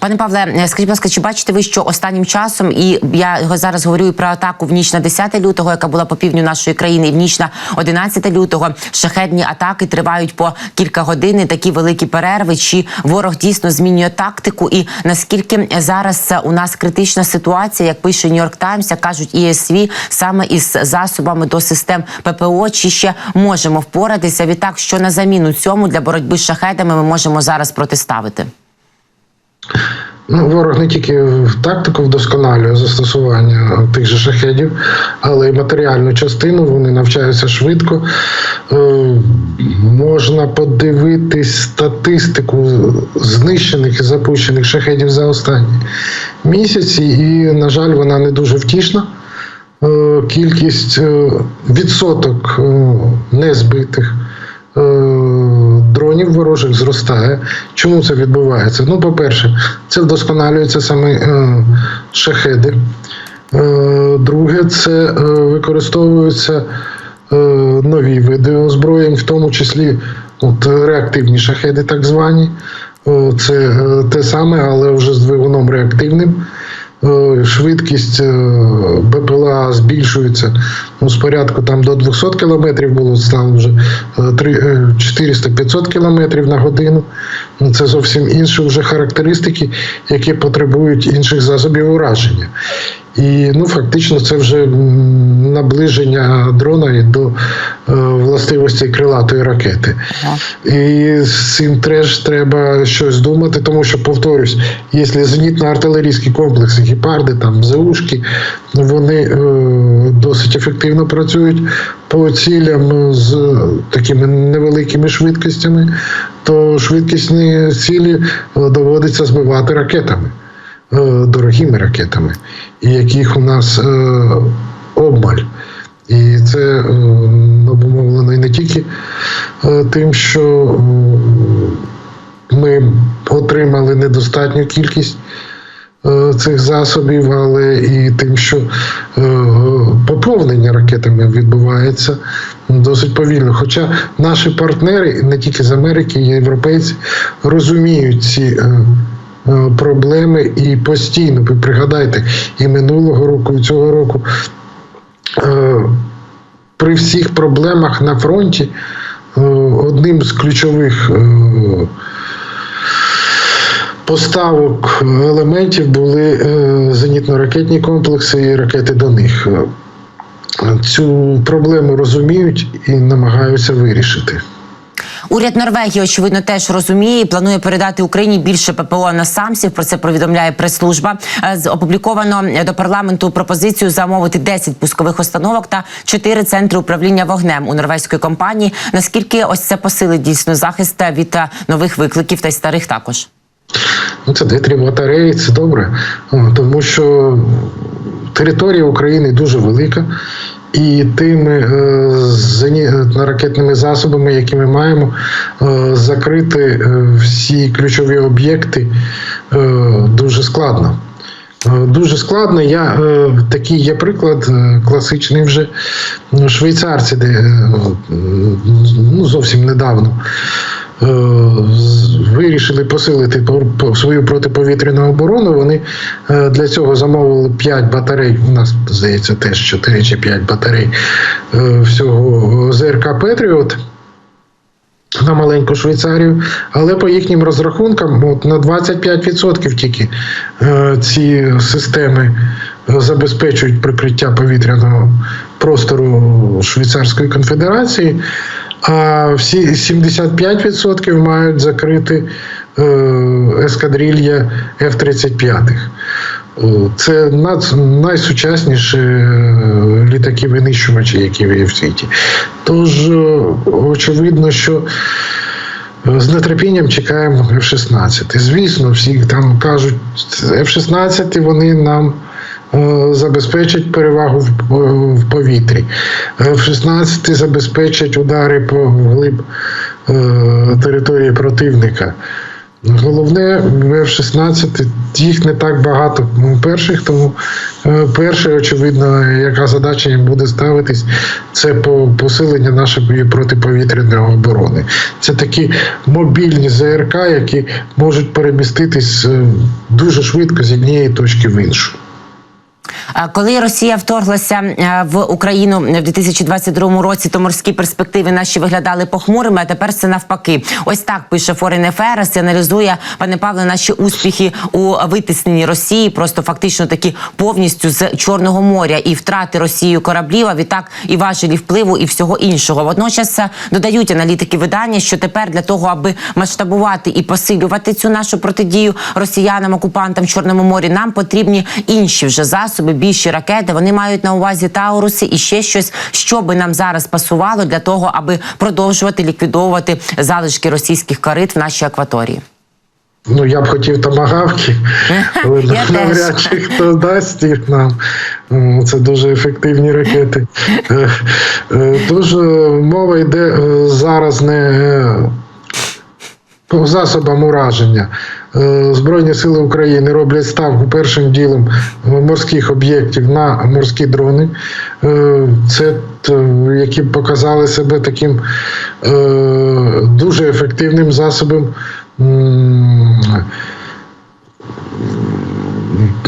Пане Павле, е, скажіть, будь ласка, чи бачите ви, що останнім часом, і я зараз говорю і про атаку в ніч на 10 лютого, яка була по півдню нашої країни, і в ніч на 11 лютого шахедні атаки тривають по кілька годин, такі великі перерви. Чи ворог дійсно змінює тактику? І наскільки зараз у нас критична ситуація, як пише Нью-Йорк Таймс, як кажуть ІСВ, саме із засобами до систем ППО, чи ще можемо впоратися? Відтак, що на заміну цьому для боротьби з шахедами ми можемо зараз протиставити? Ну, ворог не тільки тактику вдосконалює застосування тих же шахедів, але й матеріальну частину. Вони навчаються швидко. Е, можна подивитись статистику знищених і запущених шахедів за останні місяці, і, на жаль, вона не дуже втішна. Е, кількість е, відсоток незбитих дронів ворожих зростає. Чому це відбувається? Ну, по-перше, це вдосконалюються саме е, шахеди. Е, Друге, це е, використовуються е, нові види озброєнь, в тому числі от, реактивні шахеди, так звані. Е, Це е, те саме, але вже з двигуном реактивним. Е, Швидкість е, БПЛА збільшується ну, з порядку там до 200 км було, стало вже е, три- е, 400-500 км на годину. Ну, Це зовсім інші вже характеристики, які потребують інших засобів ураження. І ну, фактично це вже наближення дрона до е, властивостей крилатої ракети. І з цим теж треба щось думати, тому що, повторюсь, якщо зенітно-артилерійські комплекси, гепарди, там, ЗУшки, вони е, досить ефективно працюють по цілям з такими невеликими швидкостями, то швидкісні цілі е, доводиться збивати ракетами, е, дорогими ракетами, яких у нас е, обмаль. І це е, обумовлено не тільки е, тим, що е, ми отримали недостатню кількість е, цих засобів, але і тим, що е, поповнення ракетами відбувається досить повільно. Хоча наші партнери, не тільки з Америки, європейці, розуміють ці. е, е, Проблеми і постійно ви пригадайте і минулого року, і цього року е, при всіх проблемах на фронті е, одним з ключових е, поставок елементів були е, зенітно-ракетні комплекси і ракети до них. Цю проблему розуміють і намагаються вирішити. Уряд Норвегії, очевидно, теж розуміє і планує передати Україні більше ППО на самсів. Про це повідомляє прес-служба. Е, Опубліковано до парламенту пропозицію замовити 10 пускових установок та 4 центри управління вогнем у норвезької компанії. Наскільки ось це посилить дійсно захист від е, нових викликів та й старих також? Ну, це дві-три батареї, це добре, тому що територія України дуже велика. І тими е, зенітно-ракетними засобами, які ми маємо, е, закрити е, всі ключові об'єкти е, дуже складно. Е, Дуже складно. Я е, такий є приклад е, класичний вже ну, швейцарці, де е, ну, зовсім недавно е, вирішили посилити по- по- свою протиповітряну оборону. Вони е, для цього замовили 5 батарей. У нас здається теж 4 чи 5 батарей е, всього ЗРК Петріот на маленьку Швейцарію, але по їхнім розрахункам от, на 25% тільки е, ці системи е, забезпечують прикриття повітряного простору Швейцарської конфедерації, а всі 75% мають закрити е, ескадрилья F-35. Це найсучасніші е, літаки винищувачі, які є в світі. Тож, е, очевидно, що з нетерпінням чекаємо F-16. Звісно, всі там кажуть, F-16 вони нам е, забезпечать перевагу в, в повітрі. F-16 забезпечать удари по глиб е, території противника. Головне в F-16, їх не так багато ну, перших, тому е, перше, очевидно, яка задача їм буде ставитись, це по посилення нашої протиповітряної оборони. Це такі мобільні ЗРК, які можуть переміститись е, дуже швидко з однієї точки в іншу. Коли Росія вторглася е, в Україну в 2022 році, то морські перспективи наші виглядали похмурими, а тепер це навпаки. Ось так пише Foreign Affairs аналізує пане Павле наші успіхи у витисненні Росії, просто фактично такі повністю з Чорного моря і втрати Росією кораблів, а відтак і важелі впливу і всього іншого. Водночас е, додають аналітики видання, що тепер для того, аби масштабувати і посилювати цю нашу протидію росіянам, окупантам в Чорному морі, нам потрібні інші вже засоби, більші ракети. Вони мають на увазі Тауруси і ще щось, що би нам зараз пасувало для того, аби продовжувати ліквідовувати залишки російських корит в нашій акваторії. Ну, я б хотів томагавки, але навряд чи хто дасть їх нам. Це дуже ефективні ракети. Е, е, е, мова йде е, зараз не по засобам ураження. Е, Збройні сили України роблять ставку першим ділом морських об'єктів на морські дрони. Е, Це які показали себе таким е, дуже ефективним засобом.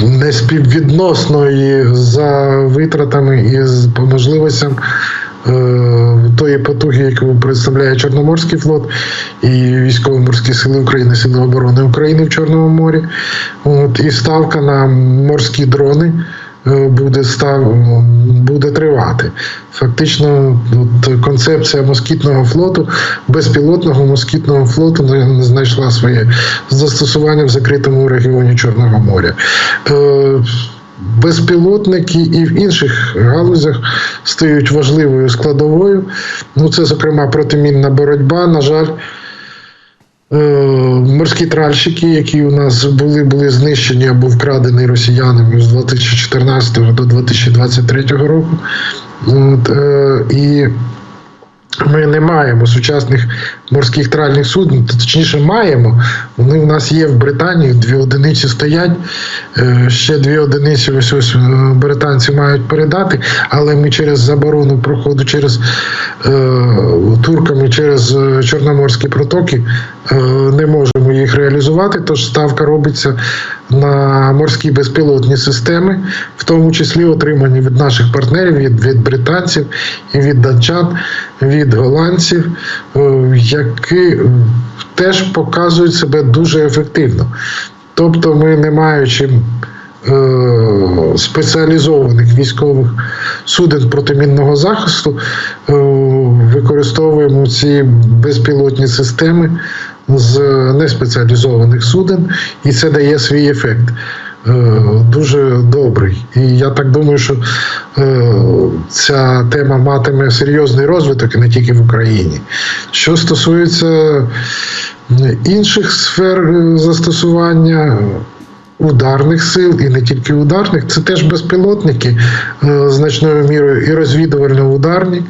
неспіввідносної за витратами і по можливостям е, тої потуги, яку представляє Чорноморський флот і військово-морські сили України, Сили оборони України в Чорному морі. От, і ставка на морські дрони. е, Буде став буде тривати. Фактично, от концепція москітного флоту, безпілотного москітного флоту не знайшла своє застосування в закритому регіоні Чорного моря. Е, Безпілотники і в інших галузях стають важливою складовою. Ну, це, зокрема, протимінна боротьба. На жаль, е, морські тральщики, які у нас були, були знищені або вкрадені росіянами з 2014 до 2023 року. От, е, і ми не маємо сучасних морських тральних суден, точніше маємо. Вони у нас є в Британії, дві одиниці стоять. Е, Ще дві одиниці ось ось е, британці мають передати, але ми через заборону проходу через е, турками через Чорноморські протоки не можемо їх реалізувати. Тож ставка робиться на морські безпілотні системи, в тому числі отримані від наших партнерів, від, від британців і від датчан, від голландців, е, які теж показують себе дуже ефективно. Тобто, ми не маючи е, спеціалізованих військових суден протимінного захисту, е, використовуємо ці безпілотні системи з неспеціалізованих суден, і це дає свій ефект. е, Дуже добрий. І я так думаю, що е, ця тема матиме серйозний розвиток і не тільки в Україні. Що стосується інших сфер е, застосування, ударних сил, і не тільки ударних, це теж безпілотники е, значною мірою і розвідувально-ударні,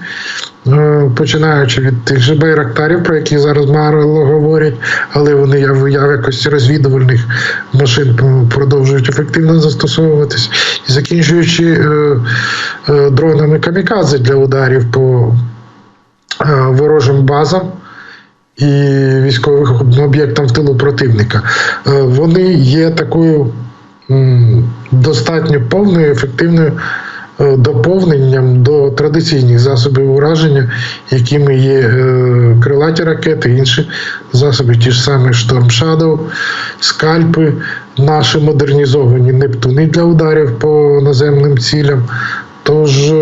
е, починаючи від тих же байрактарів, про які зараз мало говорять, але вони я в якості розвідувальних машин продовжують ефективно застосовуватись, і закінчуючи е, е, дронами камікадзе для ударів по е, ворожим базам і військових об'єктам в тилу противника. Е, Вони є такою достатньо повною, ефективною е, доповненням до традиційних засобів ураження, якими є е, крилаті ракети, інші засоби, ті ж самі Storm Shadow, скальпи, наші модернізовані Нептуни для ударів по наземним цілям. Тож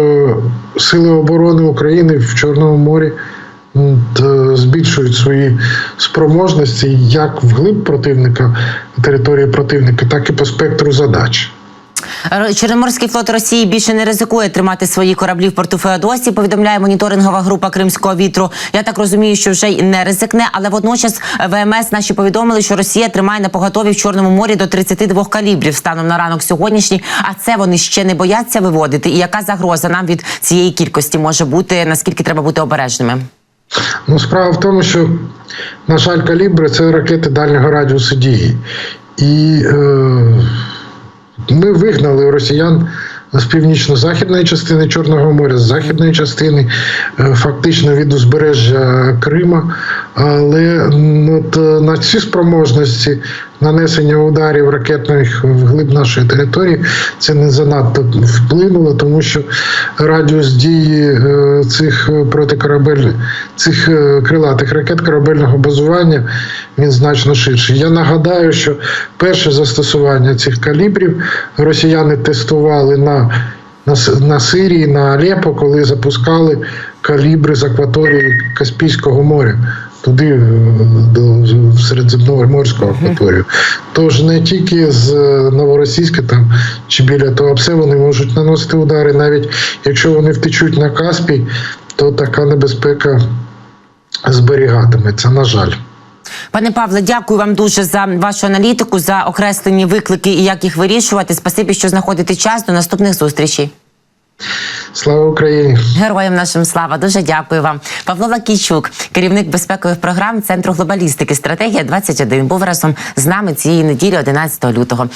Сили оборони України в Чорному морі збільшують свої спроможності як вглиб противника, території противника, так і по спектру задач. Чорноморський флот Росії більше не ризикує тримати свої кораблі в порту Феодосії. Повідомляє моніторингова група Кримського вітру. Я так розумію, що вже й не ризикне, але водночас ВМС наші повідомили, що Росія тримає на поготові в Чорному морі до 32 калібрів станом на ранок сьогоднішній. А це вони ще не бояться виводити. І яка загроза нам від цієї кількості може бути? Наскільки треба бути обережними? Ну, справа в тому, що, на жаль, калібри це ракети дальнього радіусу дії. І е, ми вигнали росіян з північно-західної частини Чорного моря, з західної частини, е, фактично від узбережжя Крима. Але от, е, на ці спроможності нанесення ударів ракетних вглиб нашої території це не занадто вплинуло, тому що радіус дії е, цих протикорабельних цих е, крилатих ракет корабельного базування він значно ширший. Я нагадаю, що перше застосування цих калібрів росіяни тестували на, на Сирії, на Алепо, коли запускали калібри з акваторії Каспійського моря. Туди е, до Середземноморського акваторію. Тож не тільки з е, Новоросійська там чи біля Туапсе вони можуть наносити удари, навіть якщо вони втечуть на Каспій, то така небезпека зберігатиметься, на жаль. Пане Павле, дякую вам дуже за вашу аналітику, за окреслені виклики і як їх вирішувати. Спасибі, що знаходите час. До наступних зустрічей. Слава Україні! Героям нашим слава. Дуже дякую вам. Павло Лакійчук, керівник безпекових програм Центру глобалістики. Стратегія 21 був разом з нами цієї неділі, 11 лютого.